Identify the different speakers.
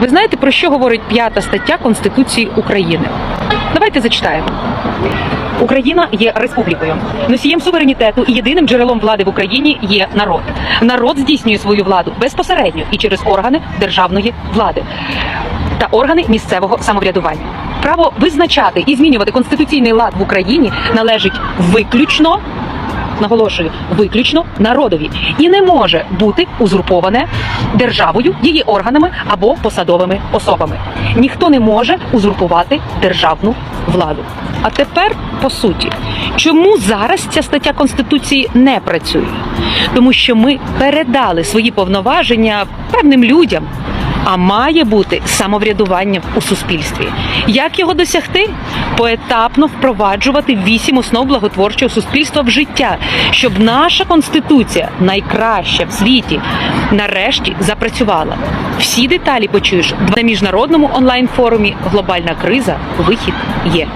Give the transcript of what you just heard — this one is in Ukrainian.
Speaker 1: Ви знаєте, про що говорить п'ята стаття Конституції України? Давайте зачитаємо. Україна є республікою. Носієм суверенітету і єдиним джерелом влади в Україні є народ. Народ здійснює свою владу безпосередньо і через органи державної влади та органи місцевого самоврядування. Право визначати і змінювати конституційний лад в Україні належить виключно. Наголошую, виключно народові і не може бути узурповане державою, її органами або посадовими особами. Ніхто не може узурпувати державну владу. А тепер по суті, чому зараз ця стаття конституції не працює? Тому що ми передали свої повноваження певним людям. А має бути самоврядування у суспільстві. Як його досягти? Поетапно впроваджувати вісім основ благотворчого суспільства в життя, щоб наша конституція, найкраща в світі, нарешті запрацювала. Всі деталі почуєш на міжнародному онлайн форумі Глобальна криза. Вихід є.